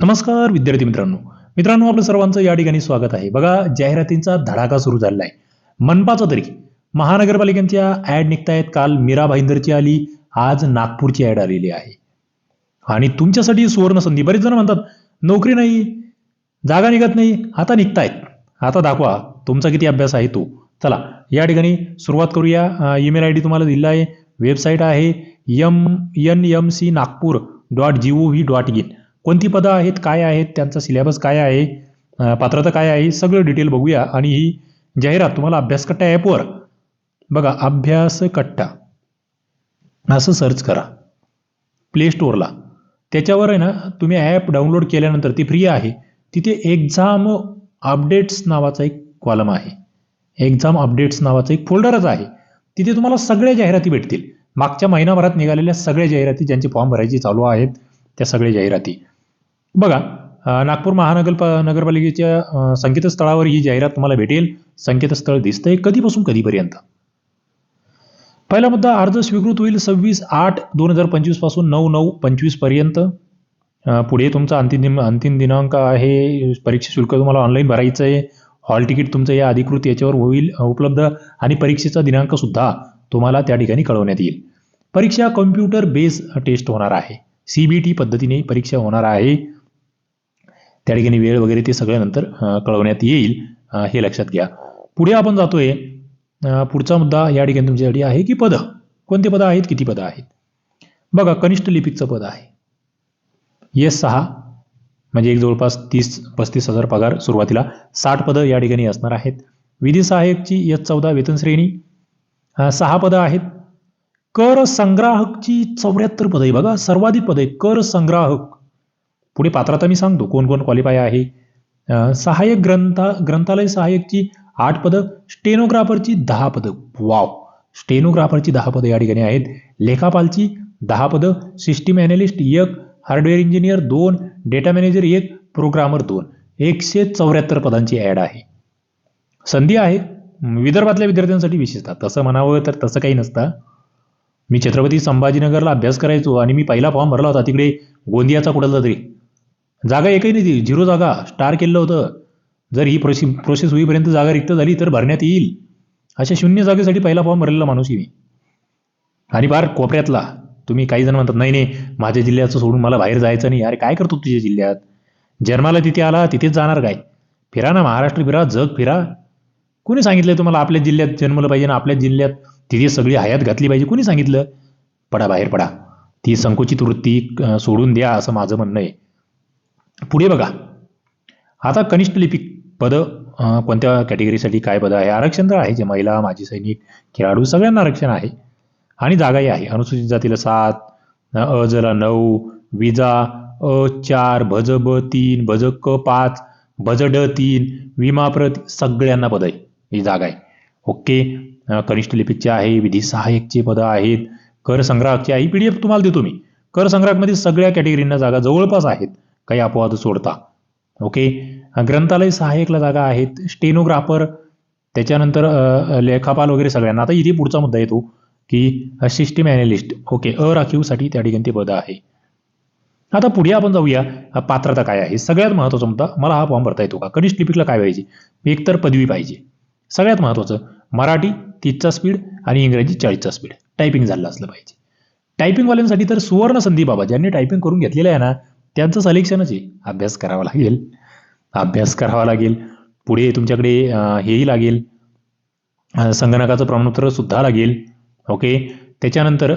नमस्कार विद्यार्थी मित्रांनो. मित्रांनो आपलं सर्वांचं या ठिकाणी स्वागत आहे. बघा जाहिरातींचा धडाका सुरू झालेला आहे मनपाचा तरी. महानगरपालिकांच्या ऍड निघतायत. काल मीरा भाईंदरची आली. आज नागपूरची ऍड आलेली आहे. आणि तुमच्यासाठी सुवर्ण संधी. बरेच जण म्हणतात नोकरी नाही जागा निघत नाही आता निघतायत. आता दाखवा तुमचा किती अभ्यास आहे तो. चला या ठिकाणी सुरुवात करूया. ईमेल आय डी तुम्हाला दिला आहे. वेबसाईट आहे. M N M C Nagpur dot G O V dot in कोणती पदं आहेत काय आहेत त्यांचा सिलेबस काय आहे पात्रता काय आहे सगळं डिटेल बघूया. आणि ही जाहिरात तुम्हाला अभ्यासकट्टा ॲपवर बघा अभ्यास कट्टा असं सर्च करा. प्ले स्टोअरला त्याच्यावर आहे ना तुम्ही ॲप डाउनलोड केल्यानंतर ती फ्री आहे. तिथे एक्झाम अपडेट्स नावाचा एक कॉलम आहे. एक्झाम अपडेट्स नावाचा एक फोल्डरच आहे. तिथे तुम्हाला सगळ्या जाहिराती भेटतील. मागच्या महिनाभरात निघालेल्या सगळ्या जाहिराती ज्यांचे फॉर्म भरायचे चालू आहेत त्या सगळ्या जाहिराती. बघा नागपूर महानगर नगरपालिकेच्या संकेतस्थळावर ही जाहिरात तुम्हाला भेटेल. संकेतस्थळ दिसतंय कधीपासून कधीपर्यंत? पहिला मुद्दा अर्ज स्वीकृत होईल सव्वीस आठ दोन हजार पंचवीसपासून नऊ नऊ पंचवीसपर्यंत. पुढे तुमचा अंतिम दिन अंतिम दिनांक आहे. परीक्षा शुल्क तुम्हाला ऑनलाईन भरायचं आहे हॉल तिकीट तुमचं या अधिकृत याच्यावर होईल उपलब्ध. आणि परीक्षेचा दिनांक सुद्धा तुम्हाला त्या ठिकाणी कळवण्यात येईल. परीक्षा कॉम्प्युटर बेस टेस्ट होणार आहे. सी बी टी पद्धतीने परीक्षा होणार आहे. त्या ठिकाणी वेळ वगैरे ते सगळं नंतर कळवण्यात येईल. हे लक्षात घ्या. पुढे आपण जातोय. पुढचा मुद्दा या ठिकाणी तुमच्यासाठी आहे की पदं. कोणते पदं आहेत? किती पदं आहेत? बघा कनिष्ठ लिपिकचं पद आहे. येस सहा. म्हणजे एक जवळपास तीस पस्तीस हजार पगार सुरुवातीला साठ पदं या ठिकाणी असणार आहेत. विधी सहाय्यकची यस चौदा वेतन श्रेणी. सहा पदं आहेत. कर संग्राहकची चौऱ्याहत्तर पदं आहे बघा सर्वाधिक पदं आहे कर संग्राहक. पुढे पात्रता मी सांगतो कोण कोण क्वालिफाय आहे. सहाय्यक ग्रंथा ग्रंथालय सहाय्यकची आठ पदं स्टेनोग्राफरची दहा पदं. वाव स्टेनोग्राफरची दहा पदं या ठिकाणी आहेत. लेखापालची दहा पदं सिस्टीम अॅनालिस्ट एक हार्डवेअर इंजिनियर दोन डेटा मॅनेजर एक प्रोग्रामर दोन. एकशे चौऱ्याहत्तर पदांची ॲड आहे. संधी आहे. विदर्भातल्या विद्यार्थ्यांसाठी विशेषतः. तसं म्हणावं तर तसं काही नसतं. मी छत्रपती संभाजीनगरला अभ्यास करायचो आणि मी पहिला फॉर्म भरला होता. तिकडे गोंदियाचा कुठला तरी. जागा एकही नाही ती. झिरो जागा. स्टार केलं होतं. जर ही प्रोसे प्रोसेस होईपर्यंत जागा रिक्त झाली तर भरण्यात येईल. अशा शून्य जागेसाठी पहिला फॉर्म भरलेला माणूस मी. आणि फार कोपऱ्यातला. तुम्ही काही जण म्हणतात नाही नाही माझ्या जिल्ह्याचं सोडून मला बाहेर जायचं नाही. अरे काय करतो तुझ्या जिल्ह्यात? जन्माला तिथे आला तिथेच जाणार काय? फिरा ना महाराष्ट्र फिरा जग फिरा. कोणी सांगितलं तुम्हाला आपल्या जिल्ह्यात जन्मलं पाहिजे ना आपल्या जिल्ह्यात तिथे सगळी हयात घातली पाहिजे? कोणी सांगितलं? पडा बाहेर पडा. ती संकुचित वृत्ती सोडून द्या असं माझं म्हणणं आहे. पुढे बघा. आता कनिष्ठ लिपिक पदं कोणत्या कॅटेगरीसाठी काय पदं आहे? आरक्षण तर आहे जे महिला माजी सैनिक खेळाडू सगळ्यांना आरक्षण आहे. आणि जागाही आहे. अनुसूचित जातीला सात अ जला नऊ विजा अ चार भज ब तीन भज क पाच भज ड तीन विमाप्रत सगळ्यांना पद आहे. ही जागा आहे. ओके. कनिष्ठ लिपिकचे आहे विधी सहाय्यकचे पदं आहेत. कर संग्राहकचे आहे. पी डी एफ तुम्हाला देतो मी. कर संग्राहकमध्ये सगळ्या कॅटेगरींना जागा जवळपास आहेत. काही अपवाद सोडता. ओके ग्रंथालय सहाय्यकला जागा आहेत. स्टेनोग्राफर त्याच्यानंतर लेखापाल वगैरे सगळ्यांना. आता इथे पुढचा मुद्दा येतो की सिस्टीम अॅनालिस्ट ओके अ राखीवसाठी त्या ठिकाणी ते पद आहे. आता पुढे आपण जाऊया. पात्रता काय आहे? सगळ्यात महत्त्वाचा मुद्दा मला हा फॉर्म भरता येतो का? कनिष्ठ लिपिकला काय पाहिजे? एकतर पदवी पाहिजे. सगळ्यात महत्त्वाचं मराठी तीसचा स्पीड आणि इंग्रजी चाळीसचा स्पीड टायपिंग झालं असलं पाहिजे. टायपिंगवाल्यांसाठी तर सुवर्ण संधी बाबा ज्यांनी टायपिंग करून घेतलेलं आहे ना त्यांचं सिलेक्शनच आहे. अभ्यास करावा लागेल. अभ्यास करावा लागेल. पुढे तुमच्याकडे हेही लागेल. संगणकाचं प्रमाणपत्र सुद्धा लागेल. ओके? त्याच्यानंतर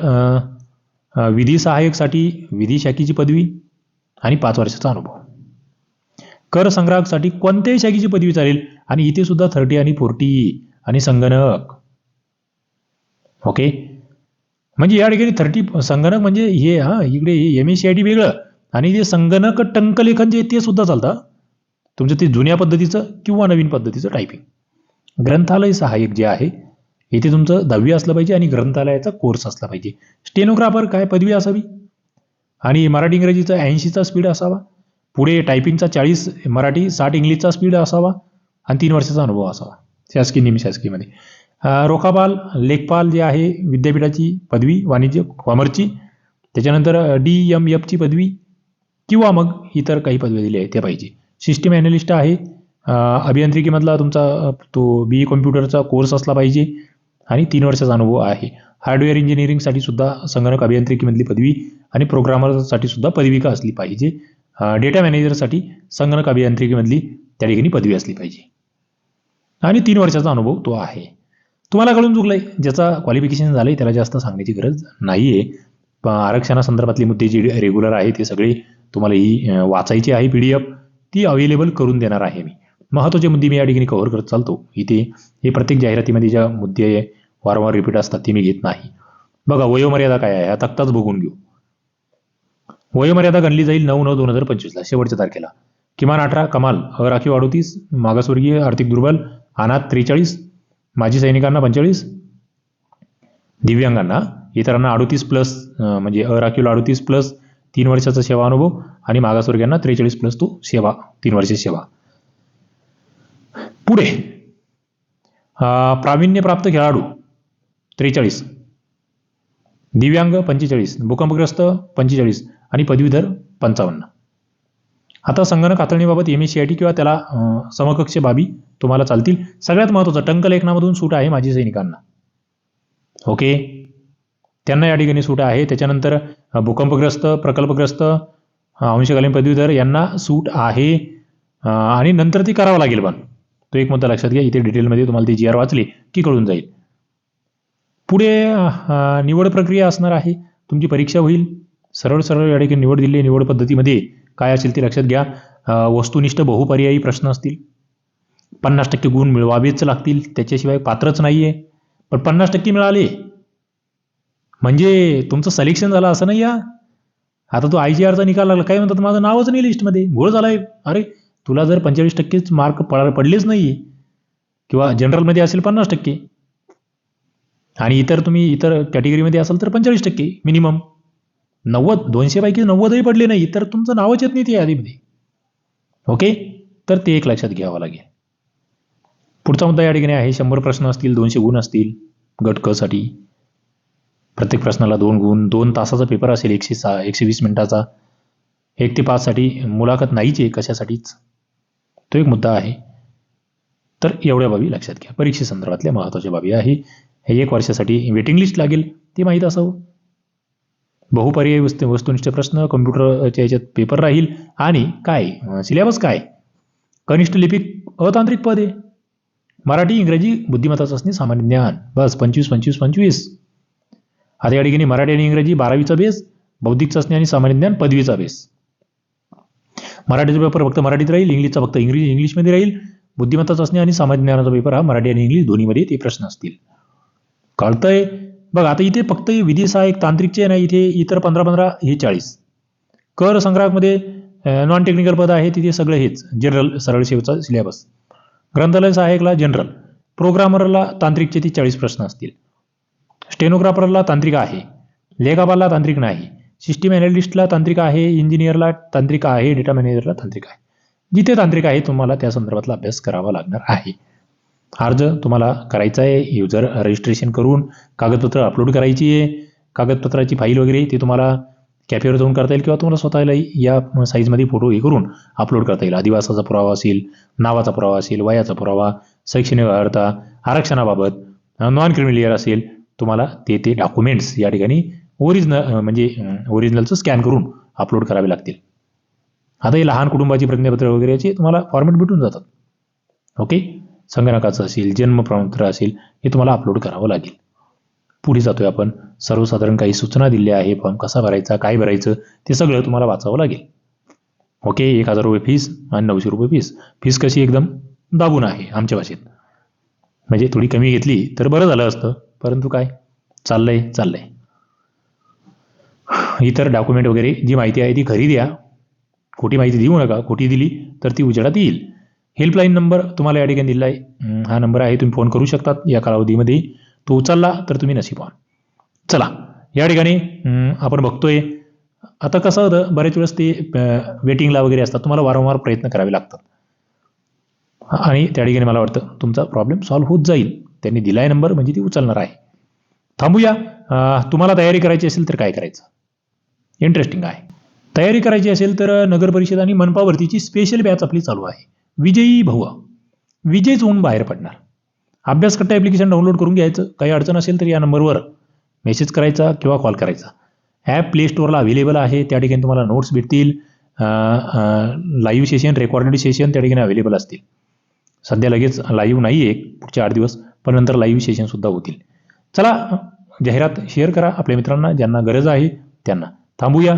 विधी सहाय्यकसाठी विधी शाखेची पदवी आणि पाच वर्षाचा अनुभव. कर संग्राहकसाठी कोणत्याही शाखेची पदवी चालेल आणि इथे सुद्धा थर्टी आणि फोर्टी आणि संगणक. ओके? म्हणजे या ठिकाणी थर्टी संगणक म्हणजे हे हा इकडे M S C I T वेगळं. आणि जे संगणक टंकलेखन जे आहे ते सुद्धा चालतं. तुमचं ते जुन्या पद्धतीचं किंवा नवीन पद्धतीचं टायपिंग ग्रंथालय सहाय्यक जे आहे इथे तुमचं दहावी असलं पाहिजे आणि ग्रंथालयाचा कोर्स असला पाहिजे. स्टेनोग्राफर काय पदवी असावी? आणि मराठी इंग्रजीचा ऐंशीचा स्पीड असावा. पुढे टायपिंगचा चाळीस मराठी साठ इंग्लिशचा स्पीड असावा आणि तीन वर्षाचा अनुभव असावा. शासकीय निमशासकीयमध्ये रोखापाल लेखपाल जे आहे विद्यापीठाची पदवी वाणिज्य कॉमर्सची. त्याच्यानंतर डी एम एफची पदवी. किंवा मग इतर काही पदवी दिल्या आहेत त्या पाहिजे. सिस्टीम ॲनालिस्ट आहे. अभियांत्रिकीमधला तुमचा तो बी ई कॉम्प्युटरचा कोर्स असला पाहिजे. आणि तीन वर्षाचा अनुभव आहे. हार्डवेअर इंजिनिअरिंगसाठी सुद्धा संगणक अभियांत्रिकीमधली पदवी आणि प्रोग्रामरसाठी सुद्धा पदविका असली पाहिजे. डेटा मॅनेजरसाठी संगणक अभियांत्रिकीमधली त्या ठिकाणी पदवी असली पाहिजे. आणि तीन वर्षाचा अनुभव तो आहे. तुम्हाला कळून चुकलं आहे ज्याचा क्वालिफिकेशन झालं आहे त्याला जास्त सांगण्याची गरज नाही आहे आरक्षणासंदर्भातले मुद्दे जे रेग्युलर आहे ते सगळे तुम्हाला ही वाचायची आहे पी डी एफ ती अवेलेबल करून देणार आहे मी. महत्त्वाचे मुद्दे मी या ठिकाणी कव्हर करत चालतो. इथे हे प्रत्येक जाहिरातीमध्ये ज्या मुद्दे वारंवार रिपीट असतात ते मी घेत नाही. बघा वयोमर्यादा काय आहे? हा तक्ताच बघून घेऊ. वयोमर्यादा गणली जाईल नऊ नऊ दोन हजार पंचवीसला शेवटच्या तारखेला. किमान अठरा कमाल अराखीव अडोतीस मागासवर्गीय आर्थिक दुर्बल अनाथ त्रेचाळीस माजी सैनिकांना पंचेचाळीस दिव्यांगांना इतरांना अडोतीस प्लस म्हणजे अराखीव अडोतीस प्लस तीन वर्षाचा सेवा अनुभव आणि मागासवर्गीयांना त्रेचाळीस प्लस तो सेवा तीन वर्षाची सेवा. पुढे. प्रावीण्यप्राप्त खेळाडू त्रेचाळीस. दिव्यांग पंचेचाळीस. भूकंपग्रस्त पंचेचाळीस. आणि पदवीधर पंचावन्न. आता संगणक हाताळणीबाबत M S C I T किंवा त्याला समकक्ष बाबी तुम्हाला चालतील. सगळ्यात महत्त्वाचं टंकलेखनामधून सूट आहे माजी सैनिकांना. ओके? त्यांना या ठिकाणी सूट आहे. त्याच्यानंतर भूकंपग्रस्त प्रकल्पग्रस्त अंशकालीन पदवीधर यांना सूट आहे. आणि नंतर ती करावं लागेल पण. तो एक मुद्दा लक्षात घ्या. इथे डिटेलमध्ये तुम्हाला ती जी आर वाचली की कळून जाईल. पुढे निवड प्रक्रिया असणार आहे. तुमची परीक्षा होईल. सरळ सरळ या ठिकाणी निवड दिली. निवड पद्धतीमध्ये काय असेल ते लक्षात घ्या. वस्तुनिष्ठ बहुपर्यायी प्रश्न असतील. पन्नास टक्के गुण मिळवावेच लागतील. त्याच्याशिवाय पात्रच नाही आहे पण पन्नास टक्के मिळाले. म्हणजे तुमचं सलेक्शन झालं असं नाही या? आता तो आय जी आरचा निकाल लागला. काय म्हणतात? माझं नावच नाही लिस्टमध्ये घोळ झाला आहे अरे तुला जर पंचेचाळीस टक्केच मार्क पड पडलेच नाही किंवा जनरलमध्ये असेल पन्नास टक्के. आणि इतर तुम्ही इतर कॅटेगरीमध्ये असाल तर पंचेचाळीस टक्के मिनिमम नव्वद दोनशेपैकी नव्वदही पडले नाही तर तुमचं नावच येत नाही ते यादीमध्ये. ओके तर ते एक लक्षात घ्यावं लागेल. पुढचा मुद्दा या ठिकाणी आहे. शंभर प्रश्न असतील दोनशे गुण असतील गटसाठी. प्रत्येक प्रश्नाला दोन गुण दोन तासाचा पेपर असेल एकशे सा एकशे वीस मिनिटाचा. एक ते पाचसाठी मुलाखत नाहीच आहे कशासाठीच? तो एक मुद्दा आहे. तर एवढ्या बाबी लक्षात घ्या. परीक्षेसंदर्भातल्या महत्त्वाच्या बाबी आहे. हे एक वर्षासाठी वेटिंग लिस्ट लागेल. ते माहीत असावं. बहुपर्यायी वस्तू वस्तुनिष्ठ प्रश्न कम्प्युटरच्या याच्यात पेपर राहील. आणि काय? सिलेबस काय? कनिष्ठ लिपिक अतांत्रिक पद. आहे मराठी इंग्रजी बुद्धिमत्ता चाचणी सामान्य ज्ञान. बस पंचवीस पंचवीस पंचवीस. आता या ठिकाणी मराठी आणि इंग्रजी बारावीचा बेस बौद्धिक चाचणी आणि सामान्य ज्ञान पदवीचा बेस मराठीचा पेपर फक्त मराठीत राहील इंग्लिशचा फक्त इंग्लिश इंग्लिशमध्ये राहील. बुद्धिमत्ता चाचणी आणि सामान्य ज्ञानाचा पेपर हा मराठी आणि इंग्लिश दोन्हीमध्ये ते प्रश्न असतील. कळतंय? बघ आता इथे फक्त विधी सहाय्यक तांत्रिकचे नाही इथे इतर पंधरा पंधरा हे चाळीस. कर संग्राहकमध्ये नॉन टेक्निकल पद आहे तिथे सगळं हेच जनरल सरळ सेवेचा सिलेबस ग्रंथालय सहाय्यकला जनरल प्रोग्रामरला तांत्रिकचे ते चाळीस प्रश्न असतील. स्टेनोग्राफरला तांत्रिक आहे. लेखापालला तांत्रिक नाही. सिस्टीम अनालिस्टला तांत्रिक आहे. इंजिनियरला तांत्रिक आहे. डेटा मॅनेजरला तांत्रिक आहे. जिथे तांत्रिक आहे तुम्हाला त्या संदर्भातला अभ्यास करावा लागणार आहे. अर्ज तुम्हाला करायचा आहे. युजर रजिस्ट्रेशन करून कागदपत्र अपलोड करायची आहे. कागदपत्राची फाईल वगैरे ती तुम्हाला कॅफेवर जाऊन करता येईल किंवा तुम्हाला स्वतःला या साईजमध्ये फोटो हे करून अपलोड करता येईल. आदिवासाचा पुरावा असेल नावाचा पुरावा असेल वयाचा पुरावा शैक्षणिक अर्हता आरक्षणाबाबत नॉन क्रिमिलियर असेल तुम्हाला ते ते डॉक्युमेंट्स या ठिकाणी ओरिजिनल म्हणजे ओरिजिनलचं स्कॅन करून अपलोड करावे लागतील. आता हे लहान कुटुंबाची प्रज्ञापत्र वगैरे याचे तुम्हाला फॉर्मॅट भेटून जातात. ओके संगणकाचं असेल जन्म प्रमाणपत्र असेल हे तुम्हाला अपलोड करावं लागेल. पुढे जातोय आपण. सर्वसाधारण काही सूचना दिल्या आहे फॉर्म कसा भरायचा काय भरायचं ते सगळं तुम्हाला वाचावं लागेल. ओके एक हजार रुपये फीस आणि नऊशे रुपये फीस फीस कशी एकदम दाबून आहे आमच्या भाषेत. म्हणजे थोडी कमी घेतली तर बरं झालं असतं. परंतु काय? चाललंय चाललंय. इतर डॉक्युमेंट वगैरे जी माहिती आहे ती घरी द्या. खोटी माहिती देऊ नका. खोटी दिली तर ती उजेडात येईल. हेल्पलाईन नंबर तुम्हाला या ठिकाणी दिला आहे. हा नंबर आहे. तुम्ही फोन करू शकतात या कालावधीमध्ये. तो उचलला तर तुम्ही नशीबवान चला या ठिकाणी आपण बघतोय. आता कसं होतं? बरेच वेळेस ते वेटिंगला वगैरे असतात. तुम्हाला वारंवार प्रयत्न करावे लागतात. आणि त्या ठिकाणी मला वाटतं तुमचा प्रॉब्लेम सॉल्व्ह होत जाईल. त्यांनी दिलाय नंबर म्हणजे ती उचलणार आहे. थांबूया. तुम्हाला तयारी करायची असेल तर काय करायचं? इंटरेस्टिंग आहे. तयारी करायची असेल तर नगर परिषद आणि मनपा भरतीची स्पेशल बॅच आपली चालू आहे. विजयी भवा. विजयच होऊन बाहेर पडणार. अभ्यासकट्टा ॲप्लिकेशन डाउनलोड करून घ्यायचं. काही अडचण असेल तर या नंबरवर मेसेज करायचा किंवा कॉल करायचा. ॲप प्ले स्टोअरला अवेलेबल आहे. त्या ठिकाणी तुम्हाला नोट्स भेटतील. लाईव्ह सेशन रेकॉर्डेड सेशन त्या ठिकाणी अवेलेबल असतील. सध्या लगेच लाईव्ह नाही आहे पुढचे आठ दिवस. पण नंतर लाईव्ह सेशनसुद्धा होतील. चला जाहिरात शेअर करा. आपल्या मित्रांना ज्यांना गरज आहे त्यांना. थांबूया.